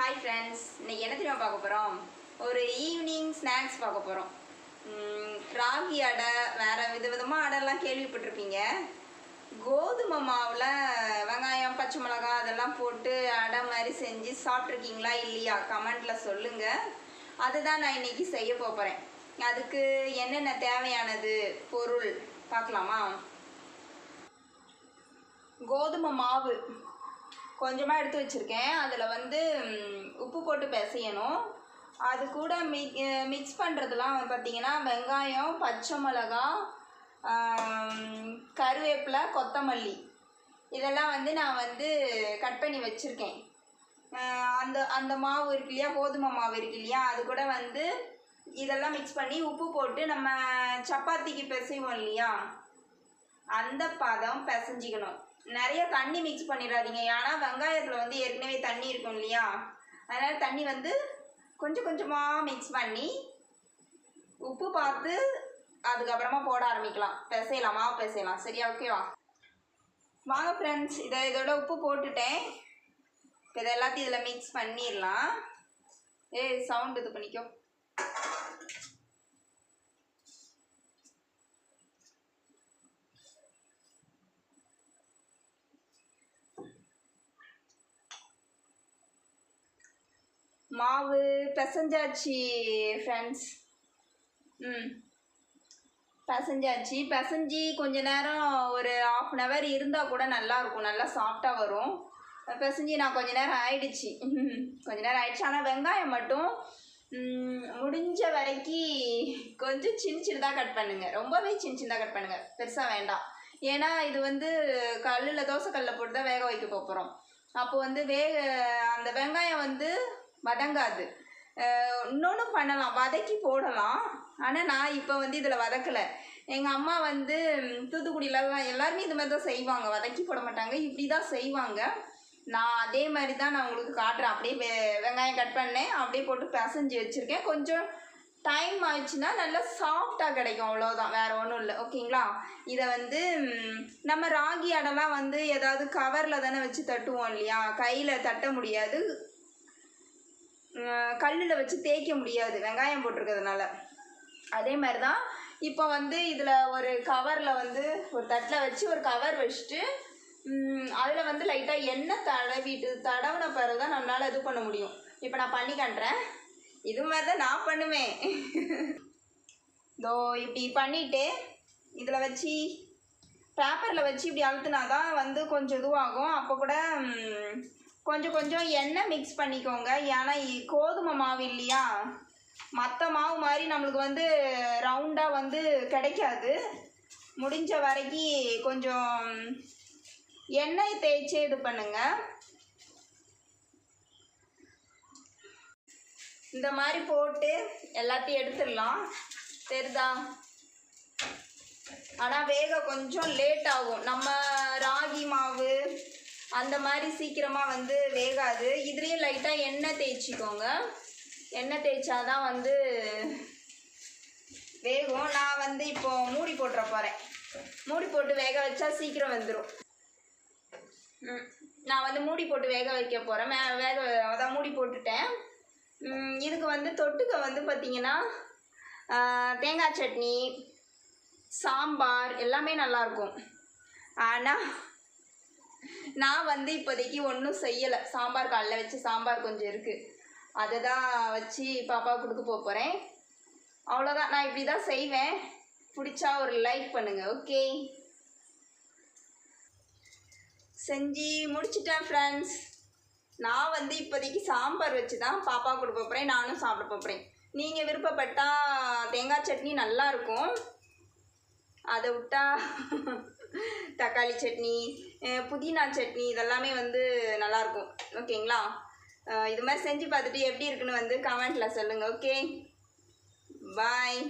Hi friends இன்னைக்கு என்ன தெரியுமா பார்க்க போகிறோம் ஒரு ஈவினிங் ஸ்நாக்ஸ் பார்க்க போகிறோம் ராகி அடை வேறு வித விதமாக அடைலாம் கேள்விப்பட்டிருப்பீங்க. கோதுமை மாவில் வெங்காயம் பச்சை மிளகாய் அதெல்லாம் போட்டு அடை மாதிரி செஞ்சு சாப்பிட்ருக்கீங்களா இல்லையா? கமெண்ட்டில் சொல்லுங்கள் அதுதான் நான் இன்னைக்கு செய்ய போகிறேன் அதுக்கு என்னென்ன தேவையானது பொருள் பார்க்கலாமா? கோதுமை மாவு. கொஞ்சமாக எடுத்து வச்சுருக்கேன். அதில் வந்து உப்பு போட்டு பிசையணும். அது கூட மிக் மிக்ஸ் பண்ணுறதுலாம் பார்த்திங்கன்னா வெங்காயம் பச்சை மிளகா கருவேப்பிலை கொத்தமல்லி. இதெல்லாம் வந்து நான் வந்து கட் பண்ணி வச்சுருக்கேன். அந்த அந்த மாவு இருக்கு இல்லையா? கோதுமை மாவு இருக்கு இல்லையா? அது கூட வந்து இதெல்லாம் மிக்ஸ் பண்ணி உப்பு போட்டு நம்ம சப்பாத்திக்கு பிசைவோம் இல்லையா? அந்த பதம் பிசைஞ்சிக்கணும். நிறைய தண்ணி மிக்ஸ் பண்ணிடாதீங்க. ஏன்னா வெங்காயத்தில் வந்து ஏற்கனவே தண்ணி இருக்கும் இல்லையா? அதனால் தண்ணி வந்து கொஞ்சம் கொஞ்சமாக மிக்ஸ் பண்ணி உப்பு பார்த்து அதுக்கப்புறமா போட ஆரம்பிக்கலாம். பிசையலாம் மாவு பிசையலாம். சரியா? ஓகேவா வாங்க ஃப்ரெண்ட்ஸ் இதை இதோட உப்பு போட்டுட்டேன். இப்போ இதை எல்லாத்தையும் இதில் மிக்ஸ் பண்ணிடலாம். ஏய் சவுண்ட் இது பண்ணிக்கோ. மாவு பிசைஞ்சாச்சு ஃப்ரெண்ட்ஸ் ம். பிசைஞ்சாச்சு. பிசைஞ்சி கொஞ்ச நேரம் ஒரு ஆஃப் அன் ஹவர் இருந்தால் கூட நல்லாயிருக்கும் நல்லா சாஃப்டாக வரும். பிசைஞ்சி நான் கொஞ்ச நேரம் ஆயிடுச்சு. கொஞ்ச நேரம் ஆயிடுச்சு. ஆனால் வெங்காயம் மட்டும் முடிஞ்ச வரைக்கும் கொஞ்சம் சின்ன சின்னதாக கட் பண்ணுங்கள் ரொம்பவே சின்ன சின்னதாக கட் பண்ணுங்கள் பெருசாக வேண்டாம். ஏன்னா இது வந்து கல்லில் தோசைக்கல்லில் போட்டு தான் வேக வைக்க போகிறோம் அப்போ வந்து வேக அந்த வெங்காயம் வந்து வதங்காது. இன்னொன்றும் இன்னொன்று பண்ணலாம். வதக்கி போடலாம். ஆனால் நான் இப்போ வந்து இதில் வதக்கலை. எங்கள் அம்மா வந்து தூத்துக்குடியிலலாம் எல்லாருமே இது மாதிரி தான் செய்வாங்க. வதக்கி போட மாட்டாங்க. இப்படி தான் செய்வாங்க. நான் அதே மாதிரி தான் நான் உங்களுக்கு காட்டுறேன். அப்படியே வெ- வெங்காயம் கட் பண்ணேன். அப்படியே போட்டு பிசைஞ்சு வச்சுருக்கேன். கொஞ்சம் டைம் ஆயிடுச்சுன்னா நல்லா சாஃப்டாக கிடைக்கும். அவ்வளோதான் வேறு ஒன்றும் இல்லை. ஓகேங்களா? இதை வந்து நம்ம ராகி அடைலாம் வந்து ஏதாவது கவரில் தானே வச்சு தட்டுவோம் இல்லையா? கையில் தட்ட முடியாது. கல்லில் வச்சு தேய்க்க முடியாது வெங்காயம் போட்டிருக்கிறதுனால. அதே மாதிரி தான் இப்போ வந்து இதில் ஒரு கவரில் வந்து ஒரு தட்டில் வச்சு ஒரு கவர் வச்சுட்டு அதில் வந்து லைட்டாக எண்ணெய் தடவிட்டு தடவின பிறகு தான் நம்மளால் இது பண்ண முடியும். இப்போ நான் பண்ணி காட்டுறேன். இது மாதிரி தான் நான் பண்ணுவேன். இதோ இப்படி பண்ணிவிட்டு இதில் வச்சு பேப்பரில் வச்சு இப்படி அழுத்துனா தான் வந்து கொஞ்சம் இதுவாகும். அப்போ கூட கொஞ்சம் கொஞ்சம் எண்ணெய் மிக்ஸ் பண்ணிக்கோங்க. ஏன்னா கோதுமை மாவு இல்லையா? மற்ற மாவு மாதிரி நம்மளுக்கு வந்து ரவுண்டாக வந்து கிடைக்காது. முடிஞ்ச வரைக்கும் கொஞ்சம் எண்ணெய் தேய்ச்சி இது பண்ணுங்கள் இந்த மாதிரி போட்டு எல்லாத்தையும் எடுத்துடலாம். தெரிதா? ஆனால் வேக கொஞ்சம் லேட் ஆகும். நம்ம ராகி மாவு அந்த மாதிரி சீக்கிரமாக வந்து வேகாது. இதுலேயும் லைட்டாக எண்ணெய் தேய்ச்சிக்கோங்க. எண்ணெய் தேய்ச்சா தான் வந்து வேகும். நான் வந்து இப்போ மூடி போட்டுற போகிறேன் மூடி போட்டு வேக வச்சா சீக்கிரம் வந்துடும் நான் வந்து மூடி போட்டு வேக வைக்க போகிறேன் வேக அதான் மூடி போட்டுட்டேன். இதுக்கு வந்து தொட்டுக்க வந்து பார்த்திங்கன்னா தேங்காய் சட்னி சாம்பார் எல்லாமே நல்லாயிருக்கும் ஆனால் நான் வந்து இப்போதைக்கு ஒன்றும் செய்யலை. சாம்பார் காலைல வச்சு சாம்பார் கொஞ்சம் இருக்குது அதை தான் வச்சு பாப்பா கொடுக்க போக போகிறேன் அவ்வளோதான் நான் இப்படி தான் செய்வேன். பிடிச்சா ஒரு லைக் பண்ணுங்கள் ஓகே செஞ்சு முடிச்சிட்டேன் ஃப்ரெண்ட்ஸ் நான் வந்து இப்போதைக்கு சாம்பார் வச்சு தான் பாப்பா கொடுக்க போகிறேன் நானும் சாப்பிட போகிறேன் நீங்கள் விருப்பப்பட்டால் தேங்காய் சட்னி நல்லாயிருக்கும் அதை விட்டா தக்காளி சட்னி புதினா சட்னி இதெல்லாமே வந்து நல்லாயிருக்கும் ஓகேங்களா? இது மாதிரி செஞ்சு பார்த்துட்டு எப்படி இருக்குன்னு வந்து கமெண்ட்டில் சொல்லுங்கள் ஓகே? பாய்